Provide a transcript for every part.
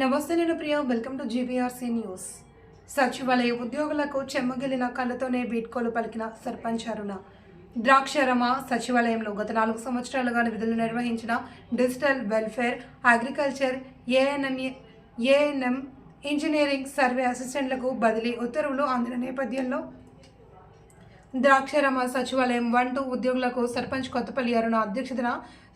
నమస్తే నేను Priya. Welcome to GBRC news సచివాలయ ఉద్యోగులకు చెమ్మగిలిన కళ్ళతోనే బీట్కోలు పలికిన సర్పంచ్ అరుణ. ద్రాక్షరమ సచివాలయంలో గత నాలుగు సంవత్సరాలుగా విధులు నిర్వహించిన digital welfare agriculture ANM ANM engineering survey అసిస్టెంట్లకు బదిలీ ఉత్తర్వులు అందిన నేపథ్యంలో ద్రాక్షరమ సచివాలయం వన్ టూ ఉద్యోగులకు సర్పంచ్ కొత్తపల్లి అరుణ అధ్యక్షతన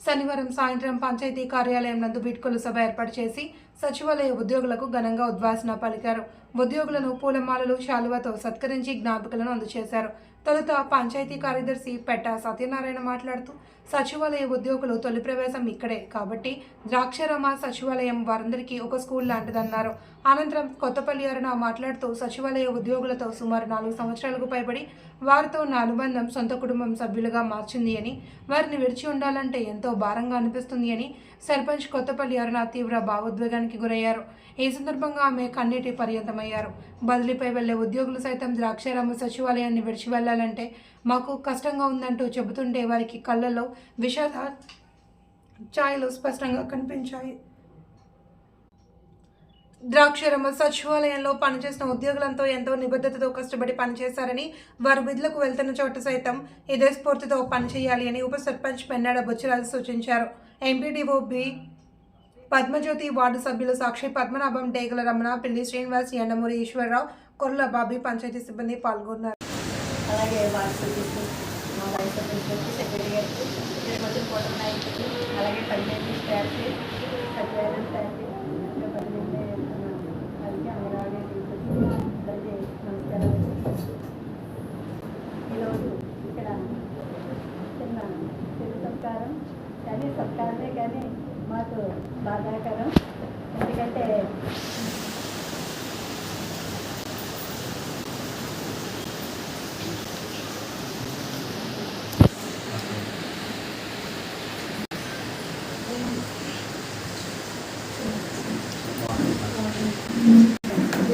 శనివారం సాయంత్రం పంచాయతీ కార్యాలయం నందు బీట్కోలు సభ ఏర్పాటు చేసి సచివాలయ ఉద్యోగులకు ఘనంగా ఉద్వాసన పలికారు. ఉద్యోగులను పూలమాలలు శాలువతో సత్కరించి జ్ఞాపికలను అందజేశారు. తొలుత పంచాయతీ కార్యదర్శి పెట్ట సత్యనారాయణ మాట్లాడుతూ సచివాలయ ఉద్యోగులు తొలి ప్రవేశం ఇక్కడే. కాబట్టి ద్రాక్షరమ సచివాలయం వారందరికీ ఒక స్కూల్ లాంటిదన్నారు. అనంతరం కొత్తపల్లి అరుణ మాట్లాడుతూ సచివాలయ ఉద్యోగులతో సుమారు నాలుగు సంవత్సరాలకు పైబడి వారితో నా అనుబంధం సొంత కుటుంబం సభ్యులుగా మార్చింది అని వారిని విడిచి ఉండాలంటే ఎంతో భారంగా అనిపిస్తుంది అని సర్పంచ్ కొత్తపల్లి అరుణ తీవ్ర భావోద్వేగానికి గురయ్యారు. ఈ సందర్భంగా ఆమె కన్నీటి పర్యంతమయ్యారు. బదిలీపై వెళ్ళే ఉద్యోగులు సైతం ద్రాక్షారామ సచివాలయాన్ని విడిచి వెళ్ళాలంటే మాకు కష్టంగా ఉందంటూ చెబుతుంటే వారికి కళ్ళలో విషాద ఛాయలు స్పష్టంగా కనిపించాయి. ద్రాక్షరమ సచివాలయంలో పనిచేసిన ఉద్యోగులంతో ఎంతో నిబద్ధతతో కష్టపడి పనిచేశారని వారు విధులకు వెళ్తున్న చోట సైతం ఇదే స్ఫూర్తితో పనిచేయాలి అని ఉప సర్పంచ్ పెన్నాడ బొచ్చిరాజు సూచించారు. ఎంపీడీఓ బి పద్మజ్యోతి వార్డు సభ్యులు సాక్షి పద్మనాభం డేగల రమణ పిల్లి శ్రీనివాస్ ఎండమూరి ఈశ్వరరావు కొర్ల బాబీ పంచాయతీ సిబ్బంది పాల్గొన్నారు. అలాగే వైస్ ప్రెసిడెంట్ సెక్రటరీ గారికి తిరుపతి అలాగే పంచాయతీ స్టాఫ్కి సత్యనారాయణ స్టాఫ్కి ఇంకా పది మంది వాళ్ళకి అంగన్వాడీ టీచర్స్కి అందరికీ నమస్కారం ఈరోజు ఇక్కడ చిన్న చిరు సత్కారం కానీ సత్కారమే కానీ మాకు బాధాకరం ఎందుకంటే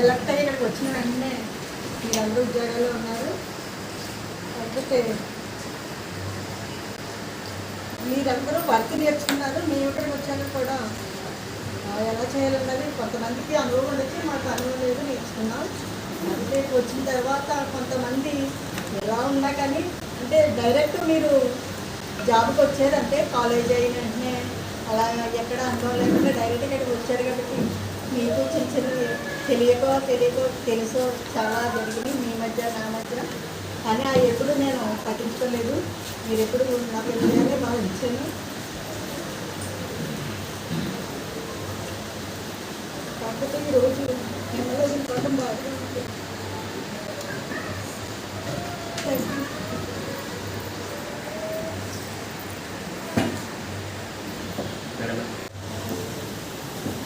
ఎలక్ట్ అయ్యి ఇక్కడికి వచ్చిన వెంటనే మీరందరూ ఉద్యోగాల్లో ఉన్నారు. కాకపోతే మీరందరూ వర్క్ నేర్చుకున్నారు. మేము ఇక్కడికి వచ్చాక కూడా ఎలా చేయాలన్నది కొంతమందికి అనుభవం ఉండొచ్చు మాకు అనుభవం లేదు నేర్చుకున్నాం. అంటే వచ్చిన తర్వాత కొంతమంది ఎలా ఉన్నా కానీ అంటే డైరెక్ట్ మీరు జాబ్కి వచ్చేదంటే కాలేజ్ అయిన వెంటనే అలా ఎక్కడ అనుభవం లేకుండా డైరెక్ట్ ఇక్కడికి వచ్చారు కాబట్టి మీకు చిన్న చిన్న తెలియకో తెలియకో తెలుసో చాలా జరిగింది. మీ మధ్య నా మధ్య. కానీ అది ఎప్పుడు నేను పట్టించుకోలేదు. మీరు ఎప్పుడు నా పిల్లలే బాగా ఉంచాను కాకపోతే ఈరోజు నిన్న రోజుల పాటు బాగా ఉంది. Thank you.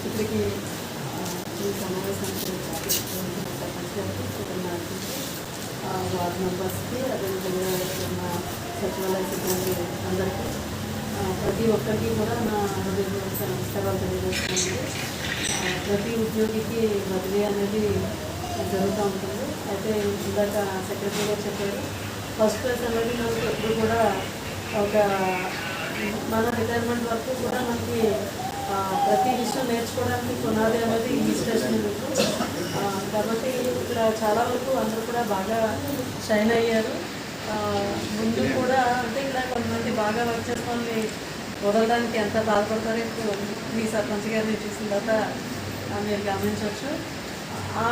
ఇప్పటికి ఆ, ఈ సమావేశానికి ఆ, వార్డు మెంబర్స్కి అదేవిధంగా ఉన్న సచివాలయ సిబ్బంది అందరికీ ప్రతి ఒక్కరికి కూడా నా హృదయపూర్వక నమస్కారాలు తెలియజేస్తున్నాను. ప్రతి ఉద్యోగికి బదిలీ అనేది జరుగుతూ ఉంటుంది. అయితే ఇందాక సెక్రటరీ గారు చెప్పారు ఫస్ట్ క్లాస్ అనేది మనకు ఎప్పుడు కూడా ఒక మన రిటైర్మెంట్ వరకు కూడా మనకి ప్రతి విషయం నేర్చుకోవడానికి పునాది అనేది ఈ స్టేషన్ మీకు కాబట్టి ఇక్కడ చాలా వరకు అందరూ కూడా బాగా షైన్ అయ్యారు. ముందు కూడా అంటే ఇలా కొంతమంది బాగా వర్క్ చేసుకొని వదలడానికి ఎంత బాధపడతారో ఇప్పుడు మీ సర్పంచ్ గారిని చూసిన తర్వాత మీరు గమనించవచ్చు. ఆ,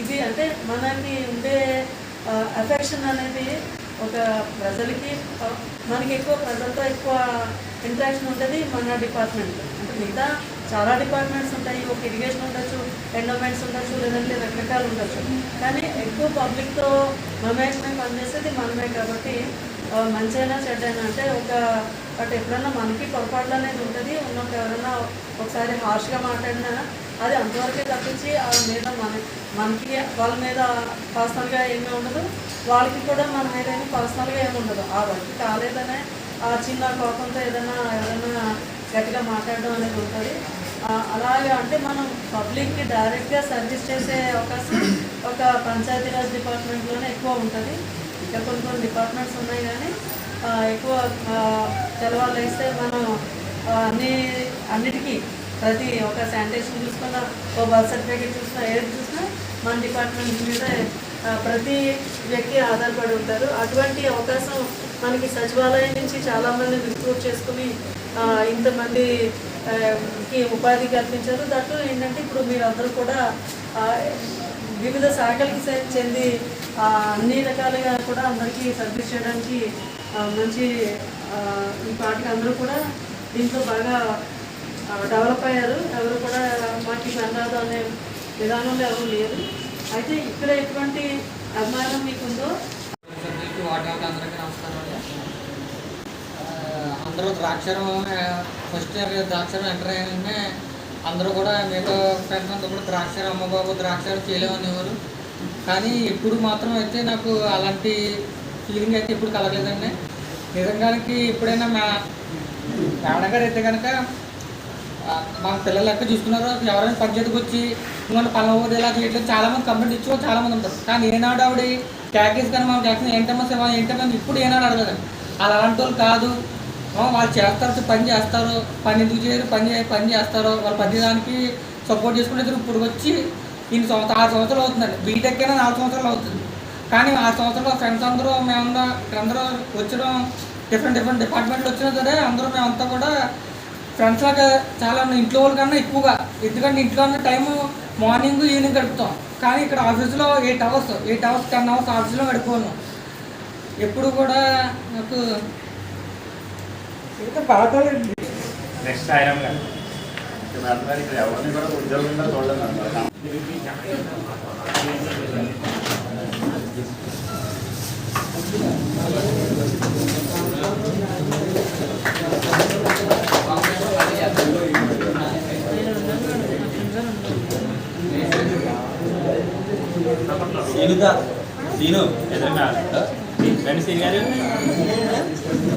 ఇది అంటే మనకి ఉండే అఫెక్షన్ అనేది ఒక ప్రజలకి మనకి ఎక్కువ ప్రజలతో ఎక్కువ ఇంట్రాక్షన్ ఉంటుంది మన డిపార్ట్మెంట్ అంటే మిగతా చాలా డిపార్ట్మెంట్స్ ఉంటాయి ఒక ఇరిగేషన్ ఉండొచ్చు ఎండోమెంట్స్ ఉండొచ్చు లేదంటే రకరకాలు ఉండొచ్చు. కానీ ఎక్కువ పబ్లిక్తో మమేకమై పనిచేసేది మనమే కాబట్టి మంచైనా చెడ్డైనా అంటే ఒక బట్ ఎప్పుడన్నా మనకి పొరపాట్లు అనేది ఉంటుంది ఉన్నప్పుడు ఎవరైనా ఒకసారి హార్ష్గా మాట్లాడినా అది అంతవరకే తప్పించి వాళ్ళ మీద మన మనకి వాళ్ళ మీద పర్సనల్గా ఏమీ ఉండదు వాళ్ళకి కూడా మన మీద ఏమి పర్సనల్గా ఏమి ఉండదు. ఆ వర్క్ కాలేదనే ఆ చిన్న కోపంతో ఏదైనా ఎవరైనా గట్టిగా మాట్లాడడం అనేది ఉంటుంది. అలాగే అంటే మనం పబ్లిక్కి డైరెక్ట్గా సర్వీస్ చేసే అవకాశం ఒక పంచాయతీరాజ్ డిపార్ట్మెంట్లోనే ఎక్కువ ఉంటుంది. ఇంకా కొన్ని కొన్ని డిపార్ట్మెంట్స్ ఉన్నాయి కానీ ఎక్కువ ఆ, వేస్తే మనం అన్ని అన్నిటికీ ప్రతి ఒక శానిటేషన్ చూసుకున్నా ఓ బర్త్ సర్టిఫికేట్ చూసినా ఏది చూసినా మన డిపార్ట్మెంట్ మీద ప్రతి వ్యక్తి ఆధారపడి ఉంటారు. అటువంటి అవకాశం మనకి సచివాలయం నుంచి చాలామంది రిక్రూట్ చేసుకుని ఇంతమందికి ఉపాధి కల్పించారు. దాంట్లో ఏంటంటే ఇప్పుడు మీరందరూ కూడా వివిధ శాఖలకి చెంది అన్ని రకాలుగా కూడా అందరికీ సర్వీస్ చేయడానికి మంచి ఈ పాటకి అందరూ కూడా దీంట్లో బాగా డెవలప్ అయ్యారు. ఎవరు కూడా మాకు పని అనే విధానంలో ఎవరు లేరు. అయితే ఇక్కడ ఎటువంటి అభిమానం మీకుందో సభ్యులకి వాటి వాళ్ళకి అందరికీ నమస్కారం అండి ఆ, అందరూ Draksharam first year Draksharam enter అయ్యానే అందరూ కూడా మిగతా ఫ్రెండ్స్ అంతా కూడా ద్రాక్షరం అమ్మబాబు ద్రాక్షరం చేయలేమనేవారు కానీ ఇప్పుడు మాత్రం అయితే నాకు అలాంటి ఫీలింగ్ అయితే ఇప్పుడు కలగలేదండి. నిజంగానికి ఎప్పుడైనా మా మేడగారు అయితే కనుక మా పిల్లలు ఎక్కడ చూస్తున్నారు ఎవరైనా పంచాయతీకి వచ్చి మన పల్లవది ఇలా చేయట్లేదు. చాలామంది కంప్లైంట్ ఇచ్చుకో చాలామంది ఉంటారు. కానీ ఏనాడు ఆవిడ ట్యాకేజ్ కానీ మా ట్యాక్సీ ఏంటమ్మా సేవ ఏంటమ్మా ఇప్పుడు ఏనాడు అడగదండి అలాంటి వాళ్ళు కాదు. వాళ్ళు చేస్తారు పని చేస్తారు పని ఎందుకు చేయరు పని పని చేస్తారు వాళ్ళు ప్రతి దానికి సపోర్ట్ చేసుకుంటే ఇప్పుడు వచ్చి ఇన్ని సంవత్సరాలు ఆరు సంవత్సరాలు అవుతుందండి. బీటెక్ అయినా నాలుగు సంవత్సరాలు అవుతుంది. కానీ ఆరు సంవత్సరాలు ఫ్రెండ్స్ అందరూ మేమందరూ అందరూ వచ్చడం డిఫరెంట్ డిఫరెంట్ డిపార్ట్మెంట్లు వచ్చినా సరే అందరూ మేమంతా కూడా ఫ్రెండ్స్ లాగా చాలా ఇంట్లో వాళ్ళ కన్నా ఎక్కువగా. ఎందుకంటే ఇంట్లో ఉన్న టైము మార్నింగ్ ఈవినింగ్ గడుపుతాం. కానీ ఇక్కడ ఆఫీస్లో eight hours eight hours ten hours ఆఫీస్లో గడిపోను ఎప్పుడు కూడా నాకు నెక్స్ట్ ఐరన్ గారు ఇక్కడ ఎవరిని కూడా ఉద్యోగంగా చూడలేదు సీనుదా సీను. ఎదురుగా. రండి సీని గారు?